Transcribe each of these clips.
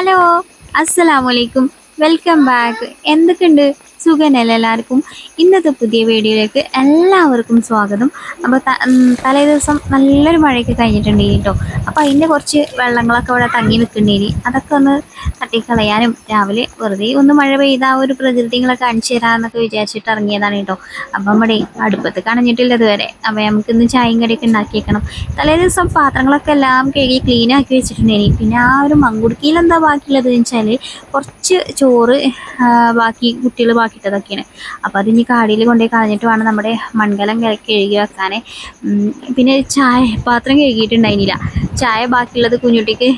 Hello അസ്സലാമലൈക്കും welcome back. എന്തൊക്കെയുണ്ട്? സുഖനല്ലേ എല്ലാവർക്കും ഇന്നത്തെ പുതിയ വീഡിയോയിലേക്ക് എല്ലാവർക്കും സ്വാഗതം. അപ്പോൾ തലേ ദിവസം നല്ലൊരു മഴയൊക്കെ കഴിഞ്ഞിട്ടുണ്ട് കേട്ടോ അപ്പോൾ അതിന്റെ കുറച്ച് വെള്ളങ്ങളൊക്കെ അവിടെ തങ്ങി നിൽക്കേണ്ടി അതൊക്കെ ഒന്ന് തട്ടിക്കളയാനും രാവിലെ വെറുതെ ഒന്ന് മഴ പെയ്ത ആ ഒരു പ്രകൃതികളൊക്കെ അണിച്ചു തരാമെന്നൊക്കെ വിചാരിച്ചിട്ട് ഇറങ്ങിയതാണ് കേട്ടോ അപ്പം നമ്മുടെ അടുപ്പത്ത് കണഞ്ഞിട്ടില്ല ഇതുവരെ. അപ്പോൾ നമുക്ക് ഇന്ന് ചായയും കടിയൊക്കെ ഉണ്ടാക്കിയേക്കണം. തലേ ദിവസം പാത്രങ്ങളൊക്കെ എല്ലാം കഴുകി ക്ലീൻ ആക്കി വെച്ചിട്ടുണ്ടായി പിന്നെ ആ ഒരു മങ്കുടുക്കിയിൽ എന്താ ബാക്കിയുള്ളത് വെച്ചാൽ കുറച്ച് ചോറ് ബാക്കി കുട്ടികൾ ബാക്കിയിട്ടതൊക്കെയാണ് അപ്പോൾ അത് ഇനി കാടിയിൽ കൊണ്ടുപോയി കളഞ്ഞിട്ട് വേണം നമ്മുടെ മൺകലം കഴുകി വെക്കാൻ പിന്നെ ചായ പാത്രം കഴുകിയിട്ടുണ്ടായിരുന്നില്ല. ചായ ബാക്കിയുള്ളത് കുഞ്ഞുട്ടിക്ക്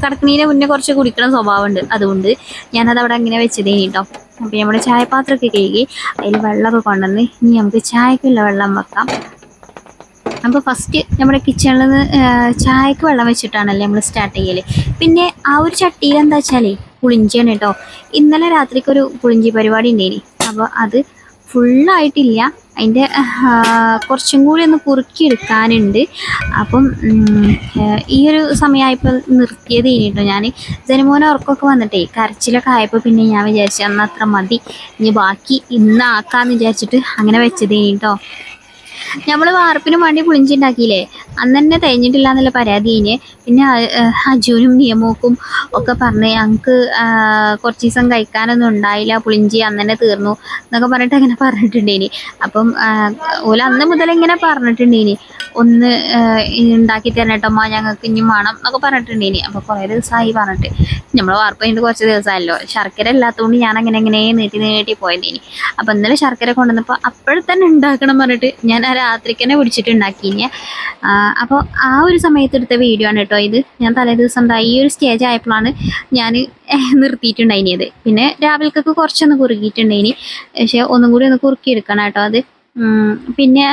കിടക്കുന്നതിന് മുന്നേ കുറച്ച് കുടിക്കണ സ്വഭാവമുണ്ട്. അതുകൊണ്ട് ഞാനത് അവിടെ അങ്ങനെ വെച്ചതേ കേട്ടോ അപ്പോൾ നമ്മുടെ ചായപാത്രമൊക്കെ കഴുകി അതിൽ വെള്ളമൊക്കെ കൊണ്ടുവന്ന് ഇനി നമുക്ക് ചായക്കുള്ള വെള്ളം വെക്കാം. അപ്പോൾ ഫസ്റ്റ് നമ്മുടെ കിച്ചണിൽ നിന്ന് ചായക്ക് വെള്ളം വെച്ചിട്ടാണല്ലേ നമ്മൾ സ്റ്റാർട്ട് ചെയ്യൽ പിന്നെ ആ ഒരു ചട്ടിയിൽ എന്താ വെച്ചാലേ പുളിഞ്ചിയാണ് കേട്ടോ ഇന്നലെ രാത്രിക്ക് ഒരു പുളിഞ്ചി പരിപാടി ഉണ്ടായിനി അപ്പോൾ അത് ഫുള്ളായിട്ടില്ല. അതിന്റെ കുറച്ചും കൂടി ഒന്ന് കുറുക്കിയെടുക്കാനുണ്ട്. അപ്പം ഈ ഒരു സമയമായപ്പോൾ നിർത്തിയത് കഴിഞ്ഞിട്ടോ ഞാൻ ജനമോനെ ഉറക്കമൊക്കെ വന്നിട്ടേ കരച്ചിലൊക്കെ ആയപ്പോൾ പിന്നെ ഞാൻ വിചാരിച്ചു അന്ന് അത്ര മതി. ഇനി ബാക്കി ഇന്ന് ആക്കാമെന്ന് വിചാരിച്ചിട്ട് അങ്ങനെ വെച്ചത് കഴിഞ്ഞിട്ടോ നമ്മൾ വാർപ്പിന് വേണ്ടി പുളിഞ്ചി ഉണ്ടാക്കിയില്ലേ അന്ന് തന്നെ തേഞ്ഞിട്ടില്ല എന്നുള്ള പരാതി കഴിഞ്ഞ് പിന്നെ അജുനും നിയമോക്കും ഒക്കെ പറഞ്ഞ് ഞങ്ങൾക്ക് കുറച്ച് ദിവസം കഴിക്കാനൊന്നും ഉണ്ടായില്ല പുളിഞ്ചി അന്ന് തന്നെ തീർന്നു എന്നൊക്കെ പറഞ്ഞിട്ട് അങ്ങനെ പറഞ്ഞിട്ടുണ്ടേനി. അപ്പം ഓല അന്ന് മുതൽ ഇങ്ങനെ പറഞ്ഞിട്ടുണ്ടേനി. ഒന്ന് ഉണ്ടാക്കി തരണം മാ ഞങ്ങൾക്ക് ഇനി വേണം എന്നൊക്കെ പറഞ്ഞിട്ടുണ്ടേനി. അപ്പോൾ കുറേ ദിവസമായി പറഞ്ഞിട്ട്. നമ്മൾ വാർപ്പ് കഴിഞ്ഞിട്ട് കുറച്ച് ദിവസമായല്ലോ. ശർക്കര ഇല്ലാത്തതുകൊണ്ട് ഞാൻ അങ്ങനെ എങ്ങനെ നീട്ടി നീട്ടി പോയതേനി. അപ്പം ഇന്നലെ ശർക്കര കൊണ്ടുവന്നപ്പോൾ അപ്പോഴത്തന്നെ ഉണ്ടാക്കണം പറഞ്ഞിട്ട് ഞാൻ ആ രാത്രിക്ക് തന്നെ പിടിച്ചിട്ട് ഉണ്ടാക്കിയിനി അപ്പോൾ ആ ഒരു സമയത്ത് എടുത്ത വീഡിയോ ആണ് കേട്ടോ ഇത്. ഞാൻ തലേ ദിവസം ഈ ഒരു സ്റ്റേജ് ആയപ്പോഴാണ് ഞാൻ നിർത്തിയിട്ടുണ്ടായിനിയത് പിന്നെ രാവിലേക്കൊക്കെ കുറച്ചൊന്ന് കുറുകിയിട്ടുണ്ടായിനി. പക്ഷേ ഒന്നും കൂടി ഒന്ന് കുറുക്കി എടുക്കണം കേട്ടോ അത്. പിന്നെ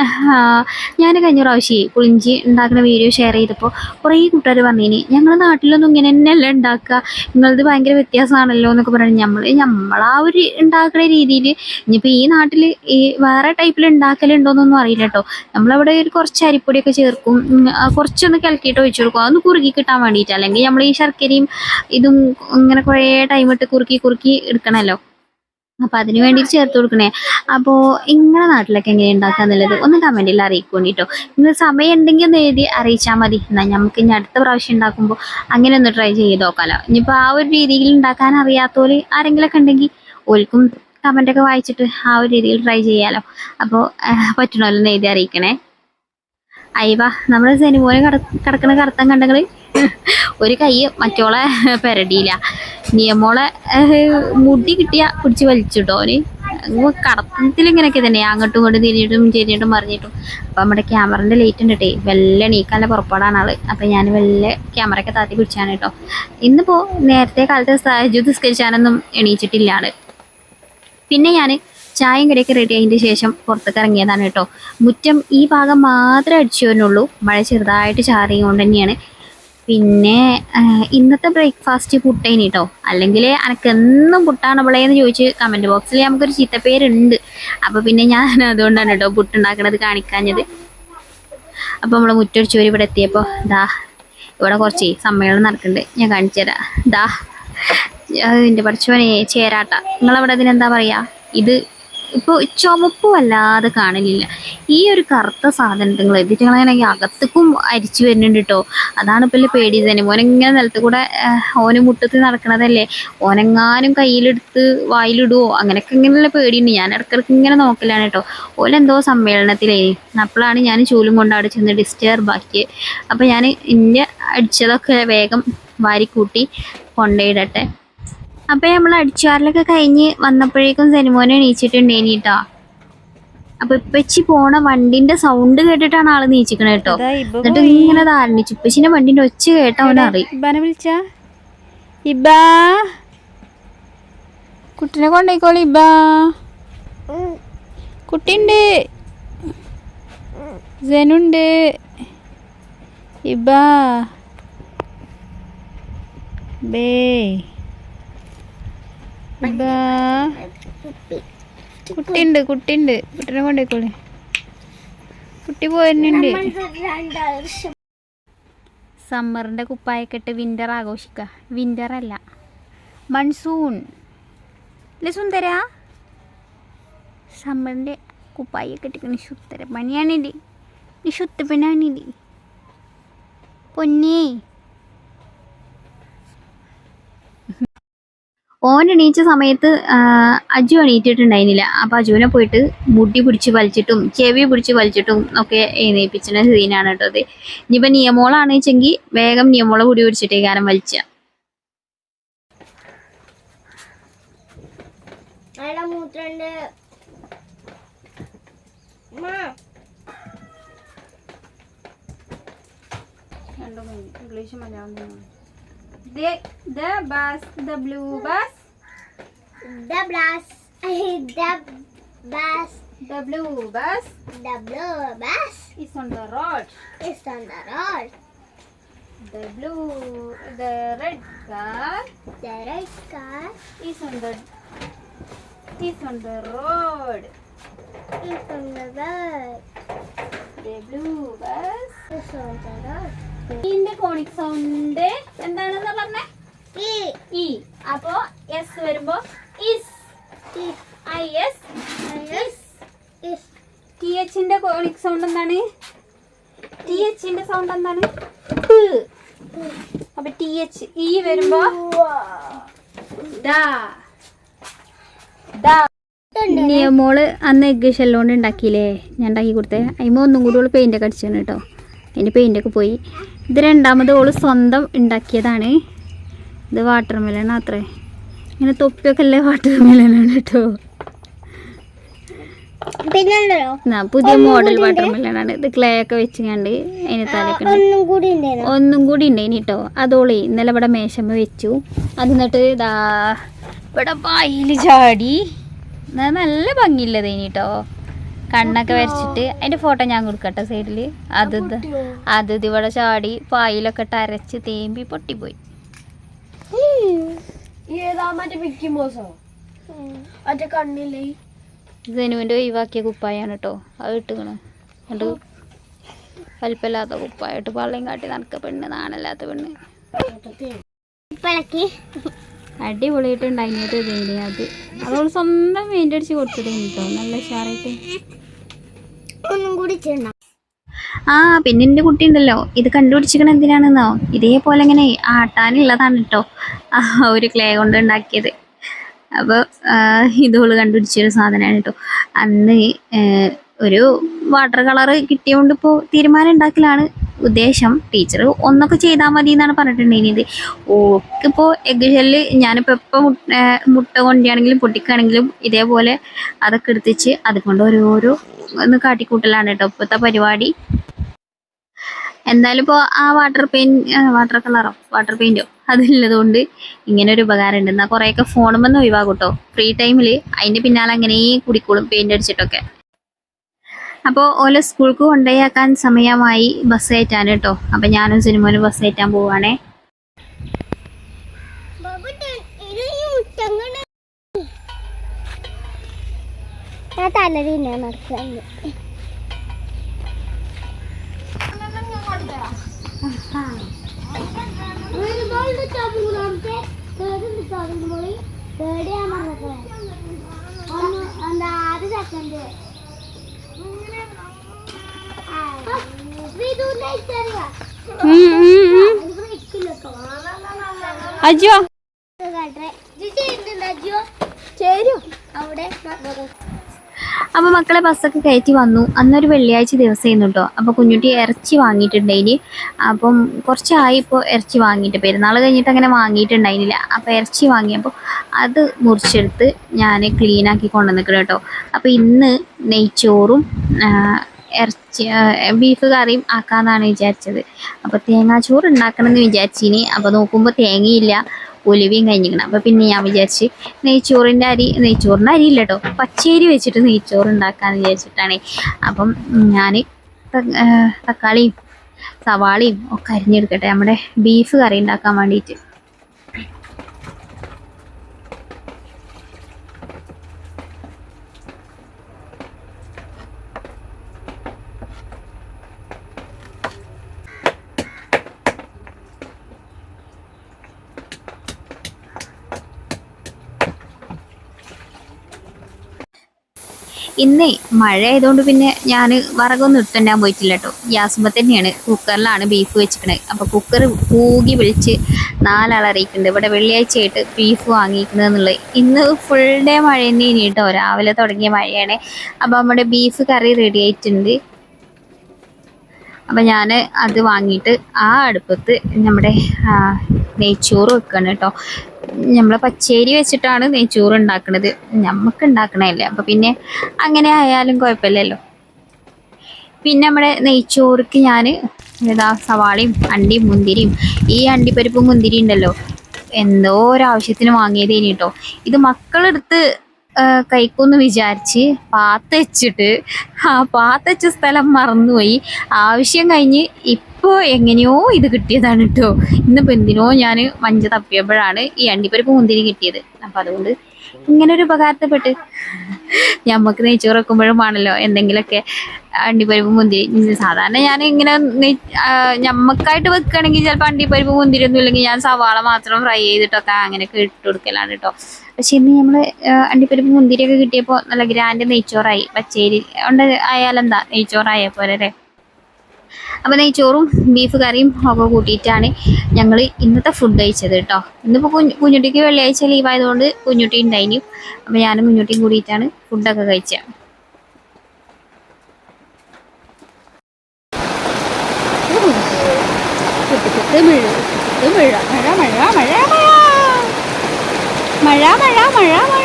ഞാൻ കഴിഞ്ഞ പ്രാവശ്യം കുളിഞ്ചി ഉണ്ടാക്കുന്ന വീഡിയോ ഷെയർ ചെയ്തപ്പോൾ കുറേ കൂട്ടുകാർ പറഞ്ഞിനി ഞങ്ങളുടെ നാട്ടിലൊന്നും ഇങ്ങനെ തന്നെയല്ല ഉണ്ടാക്കുക നിങ്ങളത് ഭയങ്കര വ്യത്യാസമാണല്ലോ എന്നൊക്കെ പറഞ്ഞു നമ്മൾ ആ ഒരു ഉണ്ടാക്കുന്ന രീതിയിൽ ഇനിയിപ്പോൾ ഈ നാട്ടിൽ ഈ വേറെ ടൈപ്പിൽ ഉണ്ടാക്കലുണ്ടോയെന്നൊന്നും അറിയില്ല കേട്ടോ നമ്മളവിടെ ഒരു കുറച്ച് അരിപ്പൊടിയൊക്കെ ചേർക്കും കുറച്ചൊന്ന് കിളക്കിയിട്ട് ഒഴിച്ചു കൊടുക്കും. അതൊന്ന് കുറുകി കിട്ടാൻ വേണ്ടിയിട്ട് അല്ലെങ്കിൽ നമ്മൾ ഈ ശർക്കരയും ഇതും ഇങ്ങനെ കുറേ ടൈം ഇട്ട് കുറുക്കി കുറുക്കി എടുക്കണമല്ലോ അപ്പം അതിന് വേണ്ടിയിട്ട് ചേർത്ത് കൊടുക്കണേ. അപ്പോൾ ഇങ്ങനെ നാട്ടിലൊക്കെ എങ്ങനെ ഉണ്ടാക്കുക എന്നുള്ളത് ഒന്ന് കമന്റിൽ അറിയിക്കും കേട്ടോ. നിങ്ങൾ സമയം ഉണ്ടെങ്കിൽ ഒന്ന് എഴുതി അറിയിച്ചാൽ മതി. എന്നാൽ നമുക്ക് ഇനി അടുത്ത പ്രാവശ്യം ഉണ്ടാക്കുമ്പോൾ അങ്ങനെ ഒന്ന് ട്രൈ ചെയ്ത് നോക്കാമല്ലോ ഇനിയിപ്പോൾ ആ ഒരു രീതിയിൽ ഉണ്ടാക്കാൻ അറിയാത്തവർ ആരെങ്കിലുമൊക്കെ ഉണ്ടെങ്കിൽ ഓൽക്കും കമന്റൊക്കെ വായിച്ചിട്ട് ആ ഒരു രീതിയിൽ ട്രൈ ചെയ്യാമല്ലോ അപ്പോൾ പറ്റണമല്ലോ എഴുതി അറിയിക്കണേ. അയ്യവാ നമ്മുടെ സെനിമോനെ കട കിടക്കുന്ന കറുത്തം കണ്ടങ്ങൾ ഒരു കൈ മറ്റോളെ പെരടിയില്ല നിയമോളെ മുടി കിട്ടിയ പിടിച്ച് വലിച്ചിട്ടോ കടത്തത്തിൽ ഇങ്ങനെയൊക്കെ തന്നെ. അങ്ങോട്ടും ഇങ്ങോട്ടും തിരിഞ്ഞിട്ടും ചെരിഞ്ഞിട്ടും മറിഞ്ഞിട്ടും. അപ്പം നമ്മുടെ ക്യാമറന്റെ ലൈറ്റ് ഉണ്ട് കേട്ടേ വെല്ല എണീക്കാനുള്ള പുറപ്പാടാണ് ആൾ. അപ്പം ഞാൻ വെല്ല ക്യാമറയൊക്കെ താത്തി പിടിച്ചാണ് കേട്ടോ ഇന്നിപ്പോൾ നേരത്തെ കാലത്തെ സാഹചര്യം നിസ്കരിച്ചാനൊന്നും എണീച്ചിട്ടില്ലാണ് പിന്നെ ഞാൻ ചായയും കടിയൊക്കെ റെഡി ആയതിന്റെ ശേഷം പുറത്തേക്ക് ഇറങ്ങിയതാണ് കേട്ടോ മുറ്റം ഈ ഭാഗം മാത്രമേ അടിച്ചു വരുന്നുള്ളൂ. മഴ ചെറുതായിട്ട് ചാറിയുകൊണ്ട് തന്നെയാണ്. പിന്നെ ഇന്നത്തെ ബ്രേക്ക്ഫാസ്റ്റ് പുട്ടേനി കേട്ടോ അല്ലെങ്കിൽ അനക്ക് എന്നും പുട്ടാണ് ഇവളേന്ന് ചോദിച്ച് കമന്റ് ബോക്സിൽ നമുക്കൊരു ചീത്തപ്പേരുണ്ട്. അപ്പോൾ പിന്നെ ഞാൻ അതുകൊണ്ടാണ് കേട്ടോ പുട്ടുണ്ടാക്കണത് കാണിക്കാഞ്ഞത്. അപ്പോൾ നമ്മൾ മുറ്റടിച്ചു വരെ ഇവിടെ എത്തിയപ്പോൾ ദാ ഇവിടെ കുറച്ച് സമ്മേളനം നടക്കുന്നുണ്ട് ഞാൻ കാണിച്ചു തരാം. ദാ എന്റെ പഠിച്ചവനെ ചേരാട്ട. നിങ്ങളവിടെ ഇതിനെന്താ പറയുക ഇത് ഇപ്പോൾ ചുമപ്പ് വല്ലാതെ കാണലില്ല ഈ ഒരു കറുത്ത സാധനങ്ങൾ ഇതിട്ടാണെങ്കിൽ അകത്തേക്കും അരിച്ചു വരുന്നുണ്ട് കേട്ടോ അതാണ് ഇപ്പോൾ പേടി തന്നെ ഓനിങ്ങനെ നിലത്ത് കൂടെ ഓന് മുട്ടത്ത് നടക്കണതല്ലേ. ഓനെങ്ങാനും കയ്യിലെടുത്ത് വായിലിടുവോ? അങ്ങനെയൊക്കെ ഇങ്ങനെയുള്ള പേടിയുണ്ട്. ഞാൻ ഇടക്കിടക്ക് ഇങ്ങനെ നോക്കലാണ് കേട്ടോ ഓലെന്തോ സമ്മേളനത്തിലേ അപ്പോഴാണ് ഞാൻ ചൂലും കൊണ്ട് അവിടെ ചെന്ന് ഡിസ്റ്റർബ് ആക്കിയത് അപ്പോൾ ഞാൻ ഇന്റെ അടിച്ചതൊക്കെ വേഗം വാരിക്കൂട്ടി കൊണ്ടുപോയിടട്ടെ അപ്പോൾ നമ്മൾ അടിച്ചുവാറിലൊക്കെ കഴിഞ്ഞ് വന്നപ്പോഴേക്കും സെനിമോനെ എണീച്ചിട്ടുണ്ടേനി കേട്ടോ അപ്പൊ ഇപ്പച്ചി പോണ വണ്ടിന്റെ സൗണ്ട് കേട്ടിട്ടാണ് ആൾ നീച്ചിക്കണ കേട്ടോ. എന്നിട്ട് ഇങ്ങനെ ധാരണിച്ചു ഇപ്പച്ചിന്റെ വണ്ടിന്റെ ഒച്ച കേട്ട അവനറിയും വിളിച്ച? കുട്ടിനെ കൊണ്ടേക്കോളി ഇബാ. കുട്ടിണ്ട് ജനുണ്ട് ഇബാ. ബേ. കുട്ടിണ്ട് കുട്ടിണ്ട് കുട്ടിനെ കൊണ്ടേക്കോളെ കുട്ടി പോയിരുന്നുണ്ട് സമ്മറിന്റെ കുപ്പായൊക്കെ ഇട്ട് വിന്റർ ആഘോഷിക്കുക അല്ല. മൺസൂൺ അല്ലേ സുന്ദര. സമ്മറിന്റെ കുപ്പായൊക്കെ ഇട്ടിട്ട് നിശുത്തര പണിയാണിത് നിശുത്ത പണിയാണിത് പൊന്നേ. ഓൻ എണീച്ച സമയത്ത് അജു എണീറ്റിട്ടുണ്ടായിരുന്നില്ല. അപ്പൊ അജുവിനെ പോയിട്ട് മുടി പിടിച്ച് വലിച്ചിട്ടും ചെവി പിടിച്ച് വലിച്ചിട്ടും ഒക്കെ എഴുന്നേപ്പിച്ചിട്ട് സീനാണ് കേട്ടോ അത്. ഇനിയിപ്പോ നിയമോളാണ് വെച്ചെങ്കിൽ വേഗം നിയമോളെ മുടി പിടിച്ചിട്ടേ കാരണം വലിച്ച. English Malayalam the, the bus, the blue bus. The bus, the bus. The blue bus. The blue bus. Is on the road. Is on the road. The blue, the red car. The red car. Is on the, is on the road. Is on the road. The blue bus. Is on the road. ഇതിന്റെ കോണിക് sound എന്താണെന്ന് പറഞ്ഞേ? E. E അപ്പോ S വരുമ്പോ is is. I S T എച്ചിന്റെ conic sound എന്താണ്? T എച്ചിന്റെ sound എന്താണ്. അപ്പൊ ടി എച്ച് ഇ വരുമ്പോ മോൾ. നിയമോൾ അന്ന് എഗ് ഷെല്ലോണ്ട് ഉണ്ടാക്കിയില്ലേ? ഞാൻ ഉണ്ടാക്കി കൊടുത്തേ. അതിമ ഒന്നും കൂടി പെയിന്റ് പെയിന്റ് ഒക്കെ അടിച്ചു കേട്ടോ. അതിന്റെ പെയിന്റ് ഒക്കെ പോയി. ഇത് രണ്ടാമത് ഓൾ സ്വന്തം ഉണ്ടാക്കിയതാണ്. ഇത് വാട്ടർ മെലൺ അത്രേ ഇങ്ങനെ തൊപ്പിയൊക്കെ അല്ലേ വാട്ടർ മെലനാണ് കേട്ടോ പുതിയ മോഡൽ വാട്ടർ മെലനാണ് ഇത് ക്ലേ ഒക്കെ വെച്ചുകൊണ്ട് അതിന് തലക്കണം ഒന്നും കൂടി ഉണ്ടായിനി കേട്ടോ അതോളെ ഇന്നലെ ഇവിടെ മേശമ്മ വെച്ചു. അത് എന്നിട്ട് ഇതാ ഇവിടെ പായിൽ ചാടി. നല്ല നല്ല ഭംഗിയില്ലതേനി കേട്ടോ കണ്ണൊക്കെ വരച്ചിട്ട് അതിന്റെ ഫോട്ടോ ഞാൻ കൊടുക്കട്ടെ സൈഡിൽ അത് അത് ഇവിടെ ചാടി പായിലൊക്കെ ഇട്ട് അരച്ച് തേമ്പി പൊട്ടിപ്പോയി. ജനുവിന്റെ ഒഴിവാക്കിയ കുപ്പായാണ് കേട്ടോ അത് ഇട്ടുകണ് അത് വലിപ്പമില്ലാത്ത കുപ്പായിട്ട് പള്ളയും കാട്ടി നടക്ക പെണ്ണ് നാണല്ലാത്ത പെണ്ണ്. ഇതേനെ അത്. അവൾ സ്വന്തം വേണ്ടി അടിച്ച് കൊടുത്തിട്ടുണ്ട് കേട്ടോ നല്ല ഉഷാറായിട്ട്. ഒന്നും കൂടി ചെയ്യണം ആ പിന്നെ കുട്ടി ഉണ്ടല്ലോ ഇത് കണ്ടുപിടിച്ചിക്കണ എന്തിനാണെന്നോ? ഇതേപോലെ ഇങ്ങനെ ആട്ടാനുള്ളതാണ് കേട്ടോ ഒരു ക്ലേ കൊണ്ട് ഉണ്ടാക്കിയത്. അപ്പോൾ ഇതോൾ കണ്ടുപിടിച്ചൊരു സാധനമാണ് കേട്ടോ അന്ന് ഒരു വാട്ടർ കളർ കിട്ടിയോണ്ട് ഇപ്പോൾ തീരുമാനം ഉണ്ടാക്കലാണ്. ഉദ്ദേശം ടീച്ചർ ഒന്നൊക്കെ ചെയ്താൽ മതി എന്നാണ് പറഞ്ഞിട്ടുണ്ടെങ്കിൽ ഓക്കിപ്പോൾ എഗ് ഷെല്ല് ഞാനിപ്പോൾ എപ്പോൾ മുട്ട കൊണ്ടിയാണെങ്കിലും പൊട്ടിക്കാണെങ്കിലും ഇതേപോലെ അതൊക്കെ എടുത്തിച്ച് അതുകൊണ്ട് ഓരോരോ ഒന്ന് കാട്ടിക്കൂട്ടലാണ് കേട്ടോ ഇപ്പോഴത്തെ പരിപാടി. എന്തായാലും ഇപ്പോൾ ആ വാട്ടർ പെയിന്റ് വാട്ടർ കളറോ വാട്ടർ പെയിന്റോ അതുള്ളത് കൊണ്ട് ഇങ്ങനെ ഒരു ഉപകാരം ഉണ്ട് എന്നാൽ കുറേയൊക്കെ ഫോണുമെന്ന് ഒഴിവാകും കേട്ടോ. ഫ്രീ ടൈമിൽ അതിന്റെ പിന്നാലെ അങ്ങനെ കുടിക്കോളും പെയിന്റ് അടിച്ചിട്ടൊക്കെ. അപ്പോൾ ഓല സ്കൂൾക്ക് കൊണ്ടുപോയാക്കാൻ സമയമായി ബസ് കയറ്റാൻ കേട്ടോ. അപ്പം ഞാനും സിനിമയിൽ ബസ് കയറ്റാൻ പോവുകയാണേ ഞാൻ തലതിന്നെ നടക്കുന്നത് സെക്കൻഡ് അജോ അപ്പൊ മക്കളെ ബസ്സൊക്കെ കയറ്റി വന്നു. അന്നൊരു വെള്ളിയാഴ്ച ദിവസമായിരുന്നു കേട്ടോ അപ്പൊ കുഞ്ഞുട്ടി ഇറച്ചി വാങ്ങിയിട്ടുണ്ടായിന് അപ്പം കുറച്ചായി ഇപ്പോൾ ഇറച്ചി വാങ്ങിയിട്ട്. പെരുന്നാൾ കഴിഞ്ഞിട്ട് അങ്ങനെ വാങ്ങിയിട്ടുണ്ടായിരുന്നില്ല. അപ്പൊ ഇറച്ചി വാങ്ങിയപ്പോൾ അത് മുറിച്ചെടുത്ത് ഞാൻ ക്ലീനാക്കി കൊണ്ടുവന്നിക്കണം കേട്ടോ അപ്പൊ ഇന്ന് നെയ്ച്ചോറും ഇറച്ചി ബീഫ് കറിയും ആക്കാമെന്നാണ് വിചാരിച്ചത്. അപ്പോൾ തേങ്ങാച്ചോറ് ഉണ്ടാക്കണമെന്ന് വിചാരിച്ചിനി. അപ്പോൾ നോക്കുമ്പോൾ തേങ്ങയില്ല ഉലുവയും കഴിഞ്ഞിരിക്കണം. അപ്പോൾ പിന്നെ ഞാൻ വിചാരിച്ച് നെയ്ച്ചോറിന്റെ അരി നെയ്ച്ചോറിന്റെ അരി ഇല്ല കേട്ടോ പച്ചരി വെച്ചിട്ട് നെയ്ച്ചോറ് ഉണ്ടാക്കാമെന്ന് വിചാരിച്ചിട്ടാണ്. അപ്പം ഞാൻ തക്കാളിയും സവാളയും ഒക്കെ അരിഞ്ഞെടുക്കട്ടെ. നമ്മുടെ ബീഫ് കറി ഉണ്ടാക്കാൻ വേണ്ടിയിട്ട്. ഇന്നേ മഴ ആയതുകൊണ്ട് പിന്നെ ഞാൻ വറകൊന്നും ഇട്ടുണ്ടാൻ പോയിട്ടില്ല കേട്ടോ ഗ്യാസുമ്പോൾ തന്നെയാണ്. കുക്കറിലാണ് ബീഫ് വെച്ചിരിക്കണത് അപ്പോൾ കുക്കർ കൂകി വിളിച്ച് നാലാളറിയിക്കുന്നുണ്ട് ഇവിടെ വെള്ളിയാഴ്ചയായിട്ട് ബീഫ് വാങ്ങിയിരിക്കുന്നത് എന്നുള്ളത്. ഇന്ന് ഫുൾ ഡേ മഴ തന്നെ ഇനി കേട്ടോ രാവിലെ തുടങ്ങിയ മഴയാണ്. അപ്പോൾ നമ്മുടെ ബീഫ് കറി റെഡി ആയിട്ടുണ്ട്. അപ്പം ഞാൻ അത് വാങ്ങിയിട്ട് ആ അടുപ്പത്ത് നമ്മുടെ നെയ്ച്ചോറ് വെക്കണം കേട്ടോ നമ്മൾ പച്ചേരി വെച്ചിട്ടാണ് നെയ്ച്ചോറ് ഉണ്ടാക്കുന്നത് നമുക്ക് ഉണ്ടാക്കണതല്ലേ അപ്പം പിന്നെ അങ്ങനെ ആയാലും കുഴപ്പമില്ലല്ലോ. പിന്നെ നമ്മുടെ നെയ്ച്ചോറുക്ക് ഞാൻ ഏതാ സവാളയും അണ്ടിയും മുന്തിരിയും. ഈ അണ്ടിപ്പരിപ്പും മുന്തിരി ഉണ്ടല്ലോ. എന്തോ ഒരാവശ്യത്തിന് വാങ്ങിയതേനി കേട്ടോ ഇത് മക്കളെടുത്ത് കൈക്കൊന്ന് വിചാരിച്ച് പാത്ത് വെച്ചിട്ട് ആ പാത്തച്ച സ്ഥലം മറന്നുപോയി. ആവശ്യം കഴിഞ്ഞ് ഇപ്പോൾ എങ്ങനെയോ ഇത് കിട്ടിയതാണ് കേട്ടോ ഇന്നിപ്പോൾ എന്തിനോ ഞാൻ മഞ്ച തപ്പിയപ്പോഴാണ് ഈ അണ്ടിപ്പരിപ്പ് മുന്തിരി കിട്ടിയത്. അപ്പം അതുകൊണ്ട് ഇങ്ങനെ ഒരു ഉപകാരത്തെപ്പെട്ട് ഞമ്മക്ക് നെയ്ച്ചോറ് വെക്കുമ്പോഴും ആണല്ലോ എന്തെങ്കിലുമൊക്കെ അണ്ടിപ്പരിപ്പ് മുന്തിരി സാധാരണ ഞാൻ ഇങ്ങനെ ഞമ്മക്കായിട്ട് വെക്കുകയാണെങ്കിൽ ചിലപ്പോൾ അണ്ടിപ്പരിപ്പ് മുന്തിരി ഒന്നും ഇല്ലെങ്കിൽ ഞാൻ സവാള മാത്രം ഫ്രൈ ചെയ്തിട്ടൊക്കെ അങ്ങനെയൊക്കെ ഇട്ട് കൊടുക്കലാണ് കേട്ടോ പക്ഷെ ഇന്ന് നമ്മൾ അണ്ടിപ്പരിപ്പ് മുന്തിരിയൊക്കെ കിട്ടിയപ്പോൾ നല്ല ഗ്രാൻഡ് നെയ്ച്ചോറായി. പച്ചേരി ഉണ്ട് ആയാലെന്താ നെയ്ച്ചോറായ പോലെ അല്ലേ? അപ്പോൾ നെയ്ച്ചോറും ബീഫ് കറിയും ഒക്കെ കൂട്ടിയിട്ടാണ് ഞങ്ങൾ ഇന്നത്തെ ഫുഡ് കഴിച്ചത് കേട്ടോ ഇന്നിപ്പോൾ കുഞ്ഞു കുഞ്ഞുട്ടിക്ക് വെള്ളിയാഴ്ച ലീവ് ആയതുകൊണ്ട് കുഞ്ഞുട്ടി ഉണ്ടായിനി അപ്പോൾ ഞാനും കുഞ്ഞുട്ടിയും കൂടിയിട്ടാണ് ഫുഡൊക്കെ കഴിച്ചത് മഴ മഴ മഴ മഴ മഴ മഴ. മഴ മഴ എങ്ങനെ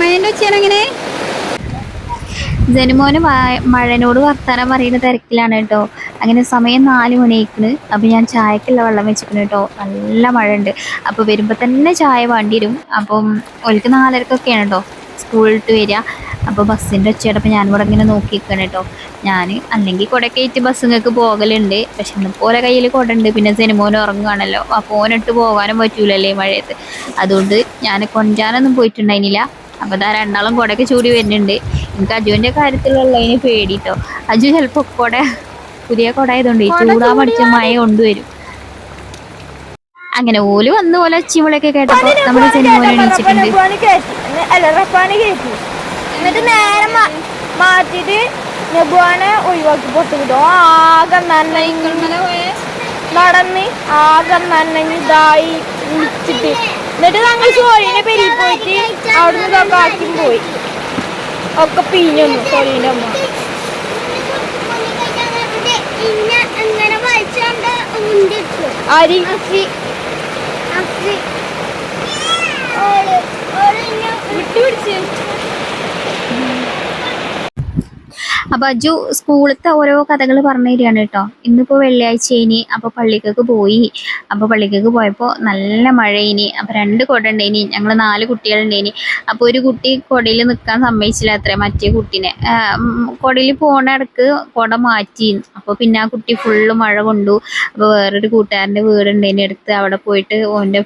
മഴന്റെ ഉച്ച എങ്ങനെ? ജനുമോന് മഴനോട് വർത്താനം പറയുന്ന തിരക്കിലാണ് കേട്ടോ. അങ്ങനെ സമയം നാല് മണിയേക്കണ് അപ്പോൾ ഞാൻ ചായക്കുള്ള വെള്ളം വെച്ചിരിക്കണ് കേട്ടോ. നല്ല മഴ ഉണ്ട് അപ്പോൾ വരുമ്പോൾ തന്നെ ചായ വേണ്ടി വരും. അപ്പം ഒരിക്കൽ നാലരക്കൊക്കെയാണ് കേട്ടോ സ്കൂളിട്ട് വരിക അപ്പോൾ ബസ്സിന്റെ ഒച്ചയടപ്പോൾ ഞാനിവിടെ ഇങ്ങനെ നോക്കി കേട്ടോ. ഞാൻ അല്ലെങ്കിൽ കുടക്കയറ്റ് ബസ്സുങ്ങൾക്ക് പോകലുണ്ട്. പക്ഷെ ഇന്നിപ്പോലെ കയ്യിൽ കൊട ഉണ്ട്. പിന്നെ ജനുമോൻ ഉറങ്ങുകയാണല്ലോ അപ്പോൾ ഓനിട്ട് പോകാനും പറ്റൂലല്ലേ മഴയത്ത്. അതുകൊണ്ട് ഞാൻ കൊഞ്ചാനൊന്നും പോയിട്ടുണ്ടായിരുന്നില്ല അപ്പോൾ ഇതാ രണ്ടാളും കുടയൊക്കെ ചൂടി വരുന്നുണ്ട്. എനിക്ക് അജുവിന്റെ കാര്യത്തിലുള്ളതിന് പേടിട്ടോ. അജു ചിലപ്പോൾ കുട പുതിയ കുട ആയതുകൊണ്ട് ചൂടാൻ പഠിച്ച മഴ കൊണ്ടുവരും. അങ്ങനെ ഓൽ വന്ന പോലെ ചിമളൊക്കെ കേട്ടപ്പോൾ നമ്മുടെ സിനിമ എണീച്ചിട്ടുണ്ട്. അല്ല റഫാന് കയറ്റി എന്നിട്ട് നേരെ മാ- മാറ്റിയിട്ട് നെബുവാനെ ഒഴിവാക്കി ആകെ നനഞ്ഞ് നടന്ന് ആകെ നനഞ്ഞ് ഇതായി വിളിച്ചിട്ട് എന്നിട്ട് ഞങ്ങൾ സോഴീനെ പെരി പോയിട്ട് അവിടുന്ന് ഇതൊക്കെ ആക്കി പോയി. ഒക്കെ പിഞ്ഞൊന്നു സോഴീന്റെ അമ്മ. അരി അപ്പൊ അജു സ്കൂളത്തെ ഓരോ കഥകൾ പറഞ്ഞു തരികയാണ് കേട്ടോ. ഇന്നിപ്പോ വെള്ളിയാഴ്ച ഇനി അപ്പൊ പള്ളിക്കൊക്കെ പോയി. അപ്പൊ പള്ളിക്കൊക്കെ പോയപ്പോ നല്ല മഴ ഇനി അപ്പൊ രണ്ട് കുട ഉണ്ടേനി ഞങ്ങൾ നാല് കുട്ടികളുണ്ടേനി അപ്പൊ ഒരു കുട്ടി കുടയിൽ നിൽക്കാൻ സമ്മതിച്ചില്ല അത്ര മറ്റേ കുട്ടീനെ. കുടയിൽ പോണ ഇടയ്ക്ക് കുട മാറ്റി അപ്പൊ പിന്നെ ആ കുട്ടി ഫുള്ള് മഴ കൊണ്ടു. അപ്പൊ വേറൊരു കൂട്ടുകാരന്റെ ഉണ്ടേനി അടുത്ത്. അവിടെ പോയിട്ട് ഓന്റെ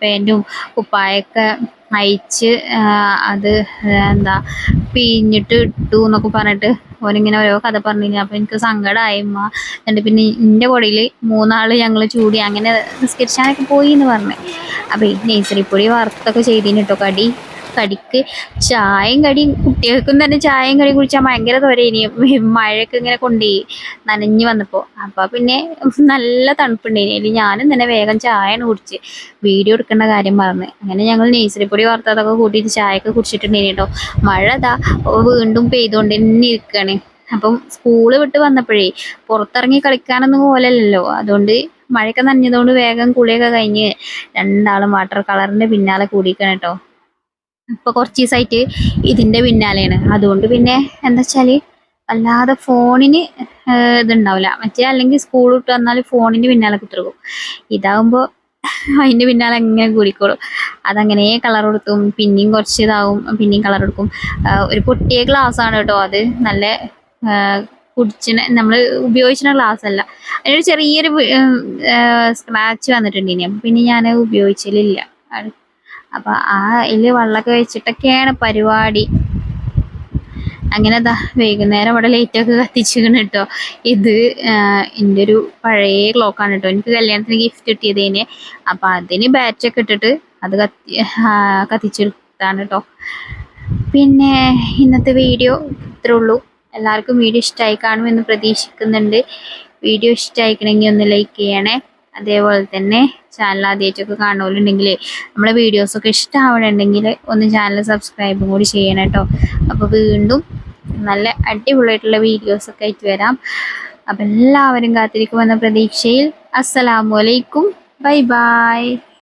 പാന്റും കുപ്പായൊക്കെ അയച്ച് അത് എന്താ പിഴിഞ്ഞിട്ട് ഇട്ടു എന്നൊക്കെ പറഞ്ഞിട്ട് ഓനിങ്ങനെ ഓരോ കഥ പറഞ്ഞു അപ്പൊ എനിക്ക് സങ്കടമായി ഉമ്മ എന്നിട്ട് പിന്നെ എന്റെ കൊടിയിൽ മൂന്നാൾ ഞങ്ങൾ ചൂടി അങ്ങനെ നിസ്കരിച്ചാനൊക്കെ പോയി എന്ന് പറഞ്ഞു. അപ്പൊ ഈ നെയ്സറിപ്പൊടി വറുത്തൊക്കെ ചെയ്തിന് കേട്ടോ കടി. കടിക്ക് ചായയും കടിയും കുട്ടികൾക്കും തന്നെ ചായയും കടിയും കുടിച്ചാൽ ഭയങ്കര തൊരയിനി മഴയൊക്കെ ഇങ്ങനെ കൊണ്ടുപോയി നനഞ്ഞു വന്നപ്പോൾ അപ്പോൾ പിന്നെ നല്ല തണുപ്പുണ്ടായിനി അതിൽ ഞാനും തന്നെ വേഗം ചായയാണ് കുടിച്ച് വീഡിയോ എടുക്കേണ്ട കാര്യം മറന്ന്. അങ്ങനെ ഞങ്ങൾ നേസറിപ്പൊടി വാർത്തതൊക്കെ കൂട്ടിയിട്ട് ചായയൊക്കെ കുടിച്ചിട്ടുണ്ടായിനി കേട്ടോ മഴ ഇതാ വീണ്ടും പെയ്തുകൊണ്ട് തന്നെ ഇരിക്കുകയാണ് അപ്പം സ്കൂൾ വിട്ട് വന്നപ്പോഴേ പുറത്തിറങ്ങി കളിക്കാനൊന്നും പോലല്ലോ അതുകൊണ്ട് മഴയൊക്കെ നനഞ്ഞതുകൊണ്ട് വേഗം കുളിയൊക്കെ കഴിഞ്ഞ് രണ്ടാളും വാട്ടർ കളറിന്റെ പിന്നാലെ കൂടിയിരിക്കണം കേട്ടോ. ഇപ്പൊ കുറച്ച് ദിവസമായിട്ട് ഇതിന്റെ പിന്നാലെയാണ്. അതുകൊണ്ട് പിന്നെ എന്താ വെച്ചാൽ അല്ലാതെ ഫോണിന് ഇതുണ്ടാവില്ല മറ്റേ അല്ലെങ്കിൽ സ്കൂൾ വിട്ട് വന്നാൽ ഫോണിന് പിന്നാലെ കുത്തിരിക്കും. ഇതാകുമ്പോൾ അതിന്റെ പിന്നാലെ അങ്ങനെ കൂടിക്കോളും. അതങ്ങനെ കളർ കൊടുക്കും പിന്നെയും കുറച്ച് ഇതാവും പിന്നെയും കളർ കൊടുക്കും. ഒരു പൊട്ടിയ ഗ്ലാസ് ആണ് കേട്ടോ അത്. നല്ല കുടിച്ചിന് നമ്മൾ ഉപയോഗിച്ചിന ഗ്ലാസ് അല്ല. അതിനൊരു ചെറിയൊരു സ്ക്രാച്ച് വന്നിട്ടുണ്ട് ഇനി അപ്പം പിന്നെ ഞാൻ ഉപയോഗിച്ചില്ല അപ്പം ആ അതിൽ വെള്ളമൊക്കെ വെച്ചിട്ടൊക്കെയാണ് പരിപാടി. അങ്ങനെ ദാ വൈകുന്നേരം ഇവിടെ ലൈറ്റൊക്കെ കത്തിച്ചിരിക്കണം കേട്ടോ. ഇത് എന്റെ ഒരു പഴയ ക്ലോക്കാണ് കേട്ടോ. എനിക്ക് കല്യാണത്തിന് ഗിഫ്റ്റ് കിട്ടിയതേന്. അപ്പം അതിന് ബാറ്റൊക്കെ ഇട്ടിട്ട് അത് കത്തി കത്തിച്ചെടുത്താണ് കേട്ടോ. പിന്നെ ഇന്നത്തെ വീഡിയോ ഇത്രേ ഉള്ളൂ. എല്ലാവർക്കും വീഡിയോ ഇഷ്ടമായി കാണുമെന്ന് പ്രതീക്ഷിക്കുന്നുണ്ട്. വീഡിയോ ഇഷ്ടമായിക്കണമെങ്കിൽ ഒന്ന് ലൈക്ക് ചെയ്യണേ. അതേപോലെ തന്നെ ചാനൽ ആദ്യമായിട്ടൊക്കെ കാണുമല്ലുണ്ടെങ്കിൽ നമ്മളെ വീഡിയോസൊക്കെ ഇഷ്ടമാവണമെങ്കിൽ ഒന്ന് ചാനൽ സബ്സ്ക്രൈബും കൂടി ചെയ്യണം കേട്ടോ അപ്പോൾ വീണ്ടും നല്ല അടിപൊളിയായിട്ടുള്ള വീഡിയോസൊക്കെ ആയിട്ട് വരാം. അപ്പം എല്ലാവരും കാത്തിരിക്കുമെന്ന പ്രതീക്ഷയിൽ. അസ്സലാമു അലൈക്കും. Bye bye.